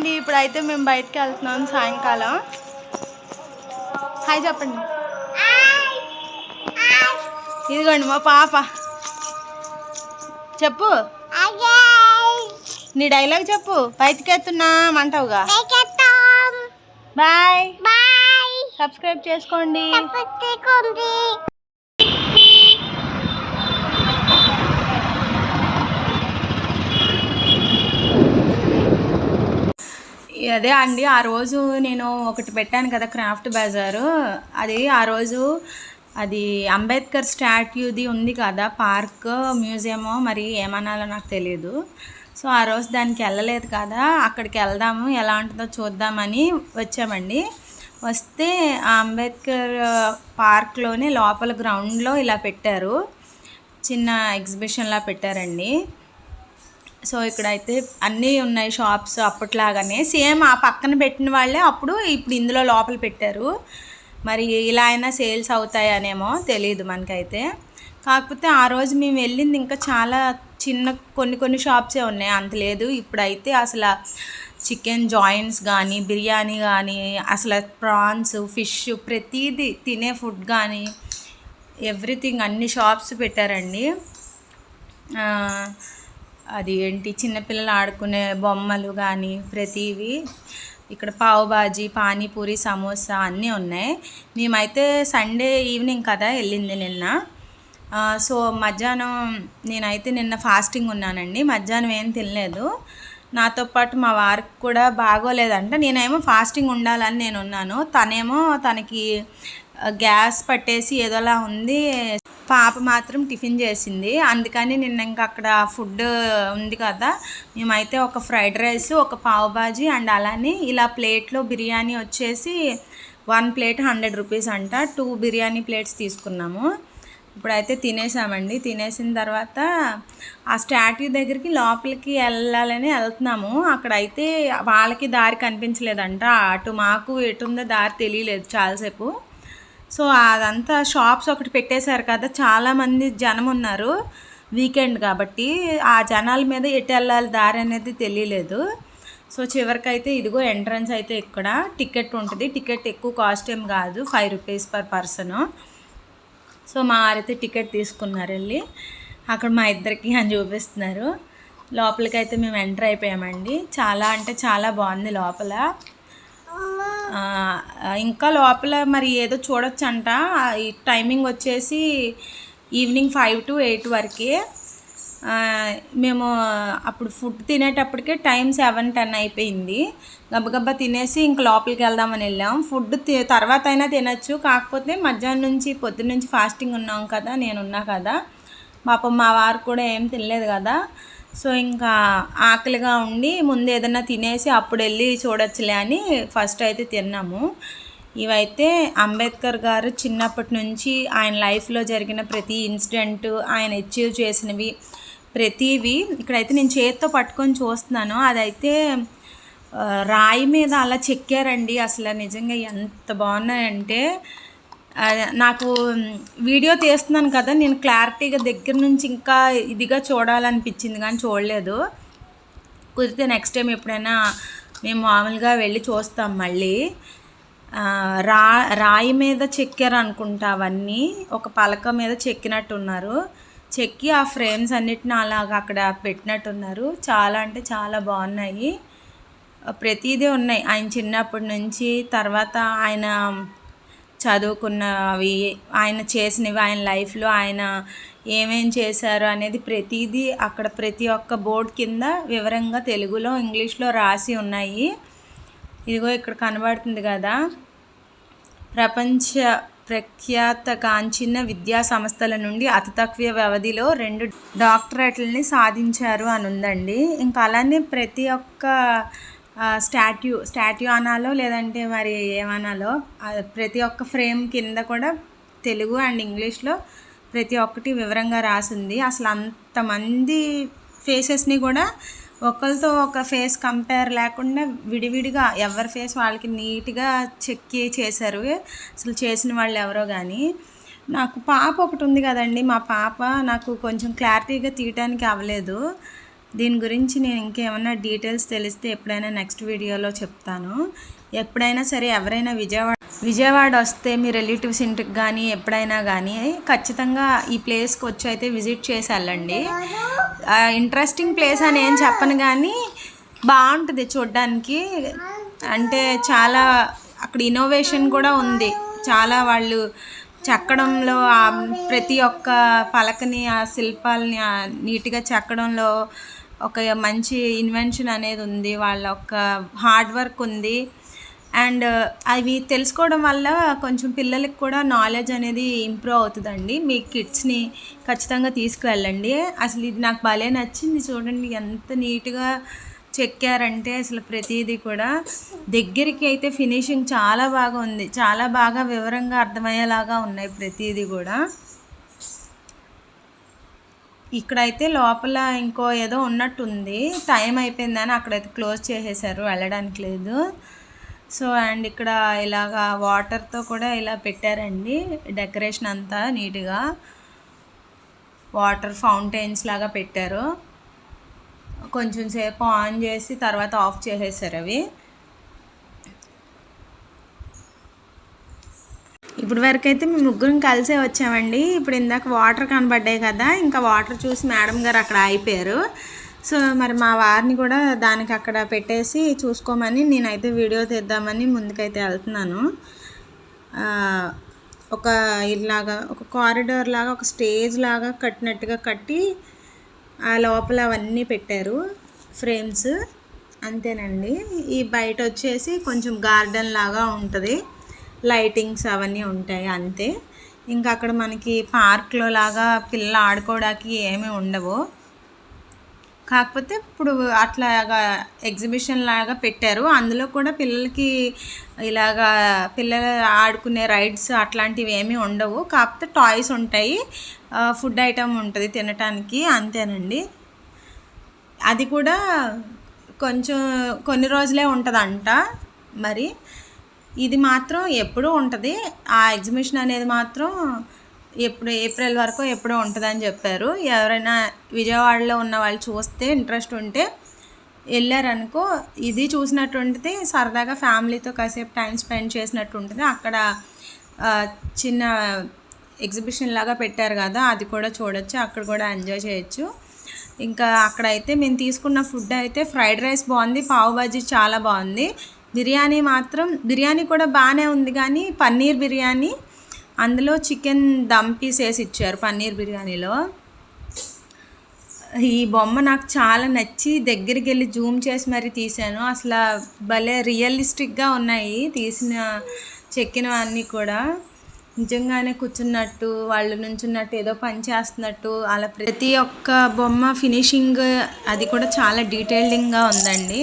అండి ఇప్పుడైతే మేము బయటకు వెళ్తున్నాం సాయంకాలం. హాయ్ చెప్పండి. ఇదిగోండి మా పాప. చెప్పు. నీ డైలాగ్ చెప్పు. బయటకు వెళ్తున్నాం అంటావుగా బాయ్. సబ్స్క్రైబ్ చేసుకోండి. అదే అండి ఆ రోజు నేను ఒకటి పెట్టాను కదా క్రాఫ్ట్ బజారు. అది ఆ రోజు అది అంబేద్కర్ స్టాట్యూది ఉంది కదా పార్క్ మ్యూజియమో మరి ఏమనాలో నాకు తెలియదు సో ఆ రోజు దానికి వెళ్ళలేదు కదా అక్కడికి వెళ్దాము ఎలా ఉంటుందో చూద్దామని వచ్చామండి. వస్తే ఆ అంబేద్కర్ పార్క్లోనే లోపల గ్రౌండ్లో ఇలా పెట్టారు చిన్న ఎగ్జిబిషన్లా పెట్టారండి. సో ఇక్కడైతే అన్నీ ఉన్నాయి షాప్స్ అప్పట్లాగానే. సేమ్ ఆ పక్కన పెట్టిన వాళ్ళే అప్పుడు ఇప్పుడు ఇందులో లోపల పెట్టారు. మరి ఇలా అయినా సేల్స్ అవుతాయనేమో తెలియదు మనకైతే. కాకపోతే ఆ రోజు మేము వెళ్ళింది ఇంకా చాలా చిన్న కొన్ని కొన్ని షాప్సే ఉన్నాయి. అంత లేదు. ఇప్పుడైతే అసలు చికెన్ జాయింట్స్ కానీ బిర్యానీ కానీ అసలు ప్రాన్స్ ఫిష్ ప్రతిదీ తినే ఫుడ్ కానీ ఎవ్రీథింగ్ అన్ని షాప్స్ పెట్టారండి. అది ఏంటి? చిన్నపిల్లలు ఆడుకునే బొమ్మలు కానీ ప్రతివి ఇక్కడ పావు బాజీ పానీపూరి సమోసా అన్నీ ఉన్నాయి. మేమైతే సండే ఈవినింగ్ కదా వెళ్ళింది నిన్న. సో మధ్యాహ్నం నేనైతే నిన్న ఫాస్టింగ్ ఉన్నానండి. మధ్యాహ్నం ఏం తినలేదు. నాతో పాటు మా వారికి కూడా బాగోలేదంట. నేనేమో ఫాస్టింగ్ ఉండాలని నేను ఉన్నాను. తనేమో తనకి గ్యాస్ పట్టేసి ఏదోలా ఉంది. పాప మాత్రం టిఫిన్ చేసింది. అందుకని నిన్న ఇంకా అక్కడ ఫుడ్ ఉంది కదా మేమైతే ఒక ఫ్రైడ్ రైస్ ఒక పావు బాజీ అండ్ అలానే ఇలా ప్లేట్లో బిర్యానీ వచ్చేసి వన్ ప్లేట్ హండ్రెడ్ రూపీస్ అంట. టూ బిర్యానీ ప్లేట్స్ తీసుకున్నాము. ఇప్పుడైతే తినేసామండి. తినేసిన తర్వాత ఆ స్టాట్యూ దగ్గరికి లోపలికి వెళ్ళాలని వెళ్తున్నాము. అక్కడైతే వాళ్ళకి దారి కనిపించలేదంట. అటు మాకు ఎటు ఉందో దారి తెలియలేదు చాలాసేపు. సో అదంతా షాప్స్ ఒకటి పెట్టేశారు కదా చాలామంది జనం ఉన్నారు వీకెండ్ కాబట్టి. ఆ జనాల మీద ఎటు వెళ్ళాలి దారి అనేది తెలియలేదు. సో చివరికైతే ఇదిగో ఎంట్రన్స్ అయితే ఇక్కడ టికెట్ ఉంటుంది. టికెట్ ఎక్కువ కాస్ట్ ఏం కాదు five rupees per person. So మా వారైతే టికెట్ తీసుకున్నారు వెళ్ళి. అక్కడ మా ఇద్దరికి అని చూపిస్తున్నారు. లోపలికి అయితే మేము ఎంటర్ అయిపోయామండి. చాలా అంటే చాలా బాగుంది లోపల. ఇంకా లోపల మరి ఏదో చూడొచ్చంట. ఈ టైమింగ్ వచ్చేసి ఈవినింగ్ ఫైవ్ టు ఎయిట్ వరకే. మేము అప్పుడు ఫుడ్ తినేటప్పటికే టైం సెవెన్ టెన్ అయిపోయింది. గబగబా తినేసి ఇంక లోపలికి వెళ్దామని వెళ్ళాం. ఫుడ్ తి- తర్వాత అయినా తినచ్చు. కాకపోతే మధ్యాహ్నం నుంచి పొద్దున్న నుంచి ఫాస్టింగ్ ఉన్నాం కదా నేను ఉన్నా కదా. పాపం మా వారు కూడా ఏం తినలేదు కదా. సో ఇంకా ఆకలిగా ఉండి ముందు ఏదైనా తినేసి అప్పుడు వెళ్ళి చూడొచ్చులే అని ఫస్ట్ అయితే తిన్నాము. ఇవైతే అంబేద్కర్ గారు చిన్నప్పటి నుంచి ఆయన లైఫ్లో జరిగిన ప్రతి ఇన్సిడెంట్ ఆయన అచీవ్ చేసినవి ప్రతివి ఇక్కడైతే నేను చేతితో పట్టుకొని చూస్తున్నాను. అదైతే రాయి మీద అలా చెక్కారండి. అసలు నిజంగా ఎంత బాగున్నాయంటే నాకు వీడియో తీస్తున్నాను కదా నేను క్లారిటీగా దగ్గర నుంచి ఇంకా ఇదిగా చూడాలనిపించింది కానీ చూడలేదు. కుదిరితే నెక్స్ట్ టైం ఎప్పుడైనా మేము మామూలుగా వెళ్ళి చూస్తాం మళ్ళీ. రా రాయి మీద చెక్కారు అనుకుంటా అవన్నీ ఒక పలక మీద చెక్కినట్టున్నారు. చెక్కి ఆ ఫ్రేమ్స్ అన్నిటిని అలాగ అక్కడ పెట్టినట్టున్నారు. చాలా అంటే చాలా బాగున్నాయి. ప్రతిదీ ఉన్నాయి. ఆయన చిన్నప్పటి నుంచి తర్వాత ఆయన చదువుకున్నవి ఆయన చేసినవి ఆయన లైఫ్లో ఆయన ఏమేం చేశారు అనేది ప్రతిదీ అక్కడ ప్రతి ఒక్క బోర్డు కింద వివరంగా తెలుగులో ఇంగ్లీష్లో రాసి ఉన్నాయి. ఇదిగో ఇక్కడ కనబడుతుంది కదా. ప్రపంచ ప్రఖ్యాత కాంచిన విద్యా సంస్థల నుండి అతి తక్కువ వ్యవధిలో రెండు డాక్టరేట్లని సాధించారు అని ఉందండి ఇంకా అలానే ప్రతి ఒక్క స్టాట్యూ స్టాట్యూ అనాలో లేదంటే మరి ఏమనాలో ప్రతి ఒక్క ఫ్రేమ్ కింద కూడా తెలుగు అండ్ ఇంగ్లీష్లో ప్రతి ఒక్కటి వివరంగా రాసింది. అసలు అంతమంది ఫేసెస్ని కూడా ఒకరితో ఒక ఫేస్ కంపేర్ లేకుండా విడివిడిగా ఎవరి ఫేస్ వాళ్ళకి నీట్గా చెక్కి చేశారు. అసలు చేసిన వాళ్ళు ఎవరో కానీ నాకు పాప ఒకటి ఉంది కదండి. మా పాప నాకు కొంచెం క్లారిటీగా తీయటానికి అవ్వలేదు. దీని గురించి నేను ఇంకేమన్నా డీటెయిల్స్ తెలిస్తే ఎప్పుడైనా నెక్స్ట్ వీడియోలో చెప్తాను. ఎప్పుడైనా సరే ఎవరైనా విజయవాడ విజయవాడ వస్తే మీ రిలేటివ్స్ ఇంటికి కానీ ఎప్పుడైనా కానీ ఖచ్చితంగా ఈ ప్లేస్కి వచ్చి అయితే విజిట్ చేసి వెళ్ళండి. ఇంట్రెస్టింగ్ ప్లేస్ అని ఏం చెప్పను కానీ బాగుంటుంది చూడ్డానికి. అంటే చాలా అక్కడ ఇన్నోవేషన్ కూడా ఉంది. చాలా వాళ్ళు చెక్కడంలో ప్రతి ఒక్క పలకని ఆ శిల్పాలని నీట్గా చెక్కడంలో ఒక మంచి ఇన్వెన్షన్ అనేది ఉంది వాళ్ళ ఒక హార్డ్ వర్క్ ఉంది. అండ్ uh, అవి తెలుసుకోవడం వల్ల కొంచెం పిల్లలకి కూడా నాలెడ్జ్ అనేది ఇంప్రూవ్ అవుతుందండి. మీ కిడ్స్ని ఖచ్చితంగా తీసుకువెళ్ళండి. అసలు ఇది నాకు భలే నచ్చింది చూడండి ఎంత నీట్గా చెక్కారంటే అసలు ప్రతిదీ కూడా. దగ్గరికి అయితే ఫినిషింగ్ చాలా బాగా ఉంది. చాలా బాగా వివరంగా అర్థమయ్యేలాగా ఉన్నాయి ప్రతిదీ కూడా. ఇక్కడైతే లోపల ఇంకో ఏదో ఉన్నట్టుంది. టైం అయిపోయిందని అక్కడైతే క్లోజ్ చేసేసారు. వెళ్ళడానికి లేదు. సో అండ్ ఇక్కడ ఇలాగా వాటర్తో కూడా ఇలా పెట్టారండి. డెకరేషన్ అంతా నీట్గా వాటర్ ఫౌంటైన్స్ లాగా పెట్టారు. కొంచెం సేపు ఆన్ చేసి తర్వాత ఆఫ్ చేసేసారు అవి. ఇప్పుడు వరకు అయితే మేము ముగ్గురం కలిసే వచ్చామండి. ఇప్పుడు ఇందాక వాటర్ కనబడ్డాయి కదా ఇంకా వాటర్ చూసి మేడం గారు అక్కడ అయిపోయారు సో మరి మా వారిని కూడా దానికి అక్కడ పెట్టేసి చూసుకోమని నేనైతే వీడియో తీద్దామని ముందుకైతే వెళ్తున్నాను. ఒక ఇలాగా ఒక కారిడార్ లాగా ఒక స్టేజ్ లాగా కట్టినట్టుగా కట్టి ఆ లోపల అవన్నీ పెట్టారు ఫ్రేమ్స్ అంతేనండి. ఈ బయట వచ్చేసి కొంచెం గార్డెన్ లాగా ఉంటుంది. లైటింగ్స్ అవన్నీ ఉంటాయి అంతే. ఇంకా అక్కడ మనకి పార్క్లో లాగా పిల్లలు ఆడుకోవడానికి ఏమీ ఉండవు. కాకపోతే ఇప్పుడు అట్లాగా ఎగ్జిబిషన్ లాగా పెట్టారు. అందులో కూడా పిల్లలకి ఇలాగా పిల్లలు ఆడుకునే రైడ్స్ అట్లాంటివి ఏమీ ఉండవు. కాకపోతే టాయ్స్ ఉంటాయి. ఫుడ్ ఐటమ్ ఉంటుంది తినటానికి అంతేనండి. అది కూడా కొంచెం కొన్ని రోజులే ఉంటుందంట మరి. ఇది మాత్రం ఎప్పుడూ ఉంటుంది. ఆ ఎగ్జిబిషన్ అనేది మాత్రం ఎప్పుడు ఏప్రిల్ వరకు ఎప్పుడో ఉంటుందని చెప్పారు. ఎవరైనా విజయవాడలో ఉన్న వాళ్ళు చూస్తే ఇంట్రెస్ట్ ఉంటే వెళ్ళారనుకో ఇది చూసినట్టు ఉంటుంది సరదాగా ఫ్యామిలీతో కాసేపు టైం స్పెండ్ చేసినట్టు ఉంటుంది అక్కడ చిన్న ఎగ్జిబిషన్ లాగా పెట్టారు కదా అది కూడా చూడొచ్చు అక్కడ కూడా ఎంజాయ్ చేయొచ్చు. ఇంకా అక్కడైతే మేము తీసుకున్న ఫుడ్ అయితే ఫ్రైడ్ రైస్ బాగుంది పావు బాజీ చాలా బాగుంది. బిర్యానీ మాత్రం బిర్యానీ కూడా బాగానే ఉంది కానీ పన్నీర్ బిర్యానీ అందులో చికెన్ దమ్ పీస్ వేసి ఇచ్చారు పన్నీర్ బిర్యానీలో. ఈ బొమ్మ నాకు చాలా నచ్చి దగ్గరికి వెళ్ళి జూమ్ చేసి మరీ తీశాను. అసలు భలే రియలిస్టిక్గా ఉన్నాయి తీసిన చెక్కినవన్నీ కూడా. నిజంగానే కూర్చున్నట్టు వాళ్ళు నుంచున్నట్టు ఏదో పని చేస్తున్నట్టు అలా ప్రతి ఒక్క బొమ్మ ఫినిషింగ్ అది కూడా చాలా డీటెయిల్డింగ్గా ఉందండి.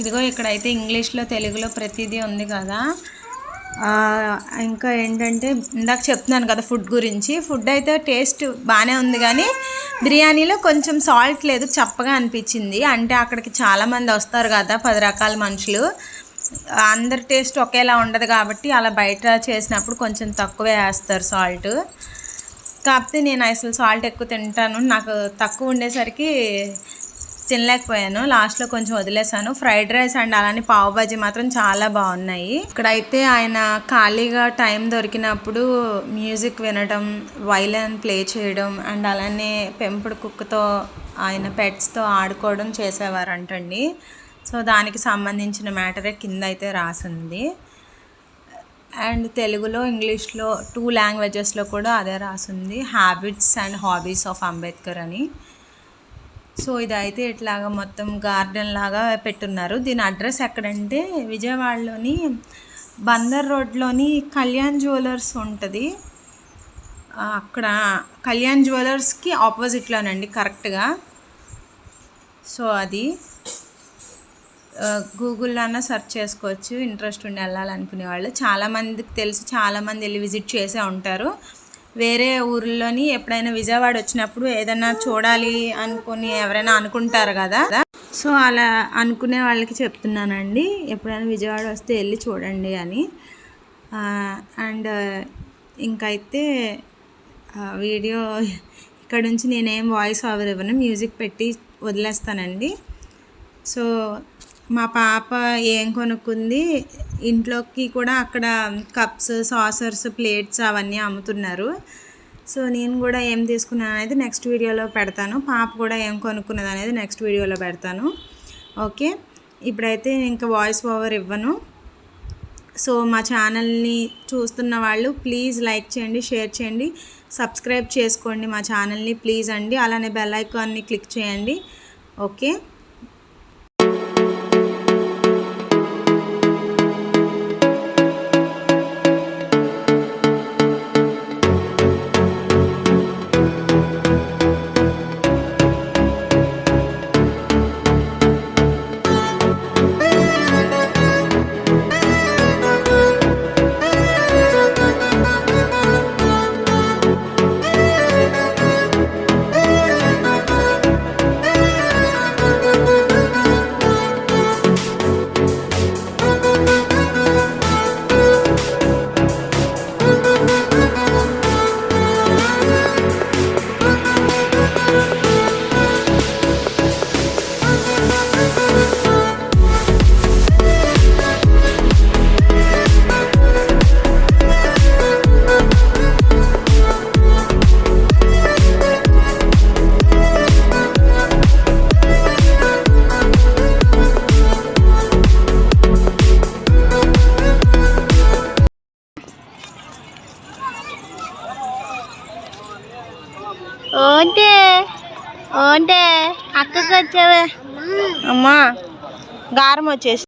ఇదిగో ఇక్కడైతే ఇంగ్లీష్లో తెలుగులో ప్రతిదీ ఉంది కదా. ఇంకా ఏంటంటే ఇందాక చెప్తున్నాను కదా ఫుడ్ గురించి. ఫుడ్ అయితే టేస్ట్ బాగానే ఉంది కానీ బిర్యానీలో కొంచెం సాల్ట్ లేదు చప్పగా అనిపించింది. అంటే అక్కడికి చాలామంది వస్తారు కదా పది రకాల మనుషులు. అందరి టేస్ట్ ఒకేలా ఉండదు కాబట్టి అలా బయట చేసినప్పుడు కొంచెం తక్కువే వేస్తారు సాల్ట్. కాకపోతే నేను అసలు సాల్ట్ ఎక్కువ తింటాను. నాకు తక్కువ ఉండేసరికి తినలేకపోయాను. లాస్ట్లో కొంచెం వదిలేసాను ఫ్రైడ్ రైస్ అండ్ అలానే పావు బాజీ మాత్రం చాలా బాగున్నాయి. ఇక్కడైతే ఆయన ఖాళీగా టైం దొరికినప్పుడు మ్యూజిక్ వినడం వైలన్ ప్లే చేయడం అండ్ అలానే పెంపుడు కుక్కతో ఆయన పెట్స్తో ఆడుకోవడం చేసేవారంటండి. సో దానికి సంబంధించిన మ్యాటరే కింద అయితే రాసింది. అండ్ తెలుగులో ఇంగ్లీష్లో టూ లాంగ్వేజెస్లో కూడా అదే రాసింది. Habits and hobbies of Ambedkar అని. సో ఇదైతే ఇట్లాగా మొత్తం గార్డెన్ లాగా పెట్టున్నారు. దీని అడ్రస్ ఎక్కడంటే విజయవాడలోని బందర్ రోడ్లోని కళ్యాణ్ జ్యువెలర్స్ ఉంటుంది. అక్కడ కళ్యాణ్ జ్యువెలర్స్కి ఆపోజిట్లోనండి కరెక్ట్గా. సో అది గూగుల్లో అన్న సెర్చ్ చేసుకోవచ్చు. ఇంట్రెస్ట్ ఉండి వెళ్ళాలనుకునే వాళ్ళు చాలామందికి తెలుసు చాలామంది వెళ్ళి విజిట్ చేసే ఉంటారు. వేరే ఊర్లోని ఎప్పుడైనా విజయవాడ వచ్చినప్పుడు ఏదైనా చూడాలి అనుకుని ఎవరైనా అనుకుంటారు కదా? సో అలా అనుకునే వాళ్ళకి చెప్తున్నానండి. ఎప్పుడైనా విజయవాడ వస్తే వెళ్ళి చూడండి అని. అండ్ ఇంకైతే వీడియో ఇక్కడ నుంచి నేనేం వాయిస్ ఓవర్ ఇవ్వను. మ్యూజిక్ పెట్టి వదిలేస్తానండి. సో మా పాప ఏం కొనుక్కుంది ఇంట్లోకి కూడా అక్కడ కప్స్ సాసర్స్ ప్లేట్స్ అవన్నీ అమ్ముతున్నారు. సో నేను కూడా ఏం తీసుకున్నాను అనేది నెక్స్ట్ వీడియోలో పెడతాను. పాప కూడా ఏం కొనుక్కున్నది అనేది నెక్స్ట్ వీడియోలో పెడతాను. ఓకే ఇప్పుడైతే ఇంకా వాయిస్ ఓవర్ ఇవ్వను. సో మా ఛానల్ని చూస్తున్న వాళ్ళు ప్లీజ్ లైక్ చేయండి షేర్ చేయండి. సబ్స్క్రైబ్ చేసుకోండి మా ఛానల్ని ప్లీజ్ అండి. అలానే బెల్ ఐకాన్ని క్లిక్ చేయండి. ఓకే అమ్మా గారం వచ్చేసి